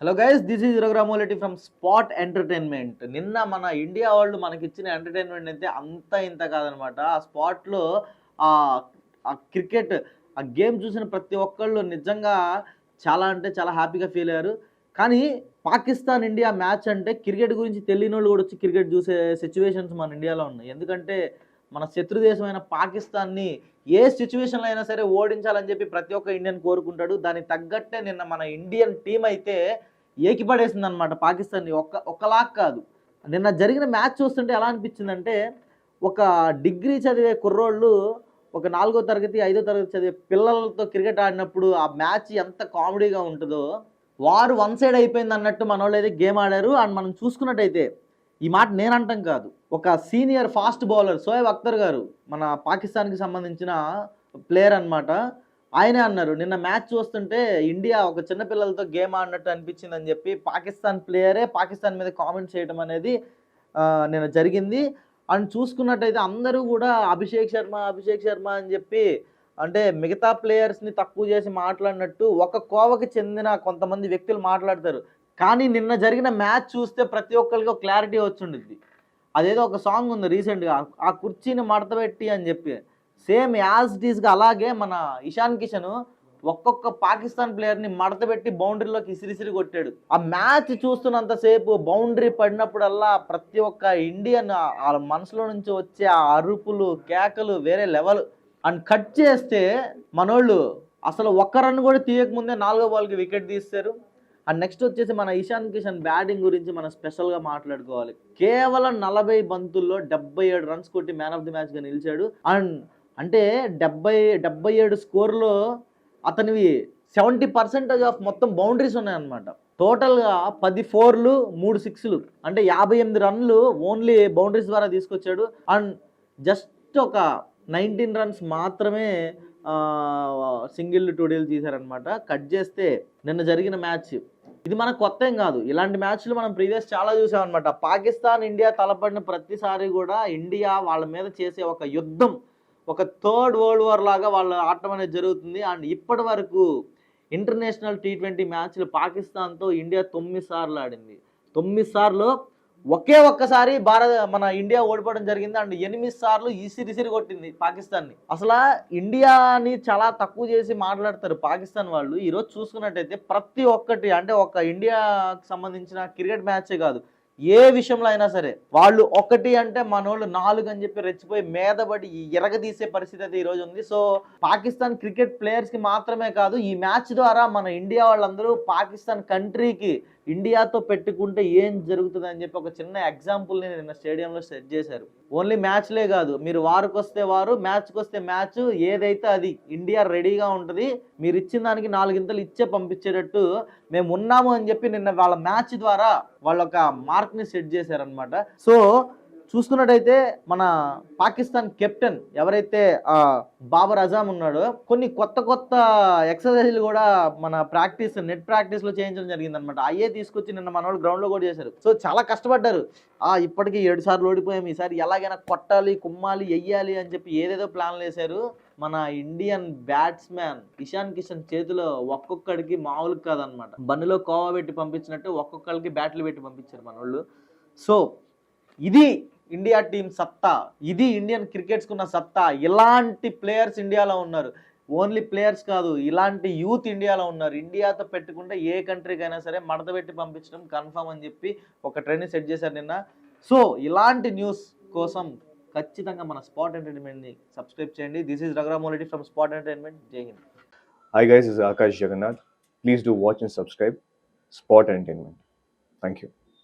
Hello guys this is Raghuramoleti from spot entertainment నిన్న మన India వాళ్ళు మనకి ఇచ్చిన ఎంటర్టైన్మెంట్ అయితే అంత ఇంత కాదనమాట. ఆ స్పాట్లో ఆ క్రికెట్ ఆ గేమ్ చూసిన ప్రతి ఒక్కళ్ళు నిజంగా చాలా అంటే చాలా హ్యాపీగా ఫీల్ అయ్యారు. కానీ పాకిస్తాన్ ఇండియా మ్యాచ్ అంటే క్రికెట్ గురించి తెలియని వాళ్ళు కూడా వచ్చి క్రికెట్ చూసే సిచ్యువేషన్స్ మన ఇండియాలో ఉన్నాయి. ఎందుకంటే మన శత్రుదేశమైన పాకిస్తాన్ని ఏ సిచ్యువేషన్లో అయినా సరే ఓడించాలని చెప్పి ప్రతి ఒక్క ఇండియన్ కోరుకుంటాడు. దానికి తగ్గట్టే నిన్న మన ఇండియన్ టీం అయితే ఏకిపడేసింది అనమాట పాకిస్తాన్ని. ఒక్క ఒకలాగ్ కాదు. నిన్న జరిగిన మ్యాచ్ చూస్తుంటే ఎలా అనిపించిందంటే ఒక డిగ్రీ చదివే కుర్రోళ్ళు ఒక నాలుగో తరగతి ఐదో తరగతి చదివే పిల్లలతో క్రికెట్ ఆడినప్పుడు ఆ మ్యాచ్ ఎంత కామెడీగా ఉంటుందో వారు వన్ సైడ్ అయిపోయింది అన్నట్టు మన వాళ్ళు అయితే గేమ్ ఆడారు. అండ్ మనం చూసుకున్నట్టయితే ఈ మాట నేను కాదు. ఒక senior fast bowler Shoaib Akhtar గారు మన పాకిస్తాన్కి సంబంధించిన ప్లేయర్ అన్నమాట. ఆయనే అన్నారు నిన్న మ్యాచ్ చూస్తుంటే ఇండియా ఒక చిన్న పిల్లలతో గేమ్ ఆడినట్టు అనిపించింది అని చెప్పి పాకిస్తాన్ ప్లేయరే పాకిస్తాన్ మీద కామెంట్ చేయడం అనేది నేను నిన్న జరిగింది. అండ్ చూసుకున్నట్టయితే అందరూ కూడా అభిషేక్ శర్మ అభిషేక్ శర్మ అని చెప్పి అంటే మిగతా ప్లేయర్స్ని తక్కువ చేసి మాట్లాడినట్టు ఒక కోవకి చెందిన కొంతమంది వ్యక్తులు మాట్లాడతారు. కానీ నిన్న జరిగిన మ్యాచ్ చూస్తే ప్రతి ఒక్కరికి ఒక క్లారిటీ వచ్చిండుద్ది. అదేదో ఒక సాంగ్ ఉంది రీసెంట్గా ఆ కుర్చీని మడతపెట్టి అని చెప్పి. సేమ్ యాజ్ టీస్గా అలాగే మన ఇషాన్ కిషన్ ఒక్కొక్క పాకిస్తాన్ ప్లేయర్ని మడతపెట్టి బౌండరీలోకి ఇసిరిసిరి కొట్టాడు. ఆ మ్యాచ్ చూస్తున్నంతసేపు బౌండరీ పడినప్పుడల్లా ప్రతి ఒక్క ఇండియన్ వాళ్ళ మనసులో నుంచి వచ్చే ఆ అరుపులు కేకలు వేరే లెవెల్. అండ్ కట్ చేస్తే మనోళ్ళు అసలు ఒక్క రన్ కూడా తీయకముందే నాలుగో బాల్కి వికెట్ తీస్తారు అండ్ నెక్స్ట్ వచ్చేసి మన ఇషాన్ కిషన్ బ్యాటింగ్ గురించి మనం స్పెషల్గా మాట్లాడుకోవాలి. కేవలం నలభై బంతుల్లో డెబ్బై ఏడు రన్స్ కొట్టి మ్యాన్ ఆఫ్ ది మ్యాచ్గా నిలిచాడు. అండ్ అంటే డెబ్బై డెబ్బై ఏడు స్కోర్లో అతనివి సెవెంటీ పర్సెంటేజ్ ఆఫ్ మొత్తం బౌండరీస్ ఉన్నాయన్నమాట. టోటల్గా పది ఫోర్లు మూడు సిక్స్లు అంటే యాభై ఎనిమిది రన్లు ఓన్లీ బౌండరీస్ ద్వారా తీసుకొచ్చాడు. అండ్ జస్ట్ ఒక నైన్టీన్ రన్స్ మాత్రమే సింగిల్ టూ టూడీలు తీశారనమాట కట్ చేస్తే నిన్న జరిగిన మ్యాచ్ ఇది మనకు కొత్త ఏం కాదు. ఇలాంటి మ్యాచ్లు మనం ప్రీవియస్ చాలా చూసామన్నమాట. పాకిస్తాన్ ఇండియా తలపడిన ప్రతిసారి కూడా ఇండియా వాళ్ళ మీద చేసే ఒక యుద్ధం ఒక థర్డ్ వరల్డ్ వార్ లాగా వాళ్ళ ఆడటం అనేది జరుగుతుంది. అండ్ ఇప్పటి వరకు ఇంటర్నేషనల్ టీ ట్వంటీ మ్యాచ్లు పాకిస్తాన్తో ఇండియా తొమ్మిది సార్లు ఆడింది. తొమ్మిది సార్లు ఒకే ఒక్కసారి భారత మన ఇండియా ఓడిపోవడం జరిగింది. అండ్ ఎనిమిది సార్లు ఈసిరిసిరి కొట్టింది పాకిస్తాన్ని. అసలు ఇండియాని చాలా తక్కువ చేసి మాట్లాడతారు పాకిస్తాన్ వాళ్ళు. ఈరోజు చూసుకున్నట్టయితే ప్రతి ఒక్కటి అంటే ఒక ఇండియాకి సంబంధించిన క్రికెట్ మ్యాచే కాదు. ఏ విషయంలో అయినా సరే వాళ్ళు ఒకటి అంటే మనోళ్ళు నాలుగు అని చెప్పి రెచ్చిపోయి మేదబడి ఎరగదీసే పరిస్థితి అయితే ఈరోజు ఉంది. సో పాకిస్తాన్ క్రికెట్ ప్లేయర్స్కి మాత్రమే కాదు ఈ మ్యాచ్ ద్వారా మన ఇండియా వాళ్ళందరూ పాకిస్తాన్ కంట్రీకి ఇండియాతో పెట్టుకుంటే ఏం జరుగుతుంది అని చెప్పి ఒక చిన్న ఎగ్జాంపుల్ని నిన్న స్టేడియంలో సెట్ చేశారు. ఓన్లీ మ్యాచ్లే కాదు మీరు వారికి వస్తే వారు మ్యాచ్కి వస్తే మ్యాచ్ ఏదైతే అది ఇండియా రెడీగా ఉంటుంది మీరు ఇచ్చిన దానికి నాలుగింతలు ఇచ్చే పంపించేటట్టు మేము ఉన్నాము అని చెప్పి నిన్న వాళ్ళ మ్యాచ్ ద్వారా వాళ్ళ ఒక మార్క్ని సెట్ చేశారనమాట సో చూసుకున్నట్టయితే మన పాకిస్తాన్ కెప్టెన్ ఎవరైతే బాబర్ అజామ్ ఉన్నాడో కొన్ని కొత్త కొత్త ఎక్సర్సైజ్లు కూడా మన ప్రాక్టీస్ నెట్ ప్రాక్టీస్లో చేయించడం జరిగింది అనమాట అయ్యే తీసుకొచ్చి నిన్న మన వాళ్ళు గ్రౌండ్లో కూడా చేశారు. సో చాలా కష్టపడ్డారు. ఇప్పటికీ ఏడు సార్లు ఓడిపోయాం. ఈసారి ఎలాగైనా కొట్టాలి కుమ్మాలి వెయ్యాలి అని చెప్పి ఏదేదో ప్లాన్లు వేశారు. మన ఇండియన్ బ్యాట్స్మెన్ ఇషాన్ కిషన్ చేతిలో ఒక్కొక్కడికి మామూలు కాదనమాట. బండిలో కోవా పెట్టి పంపించినట్టు ఒక్కొక్కరికి బ్యాట్లు పెట్టి పంపించారు మన వాళ్ళు సో ఇది ఇండియా టీం సత్తా ఇది ఇండియన్ క్రికెట్స్కి ఉన్న సత్తా. ఇలాంటి ప్లేయర్స్ ఇండియాలో ఉన్నారు. ఓన్లీ ప్లేయర్స్ కాదు ఇలాంటి యూత్ ఇండియాలో ఉన్నారు. ఇండియాతో పెట్టుకుంటే ఏ కంట్రీకైనా సరే మడత పెట్టి పంపించడం కన్ఫామ్ అని చెప్పి ఒక ట్రెండ్ సెట్ చేశారు నిన్న. సో ఇలాంటి న్యూస్ కోసం ఖచ్చితంగా మన స్పాట్ ఎంటర్టైన్మెంట్ని సబ్స్క్రైబ్ చేయండి. This is Raghuramoleddy from spot entertainment జై Hind hi guys is Akash Jagannath please do watch and subscribe spot entertainment thank you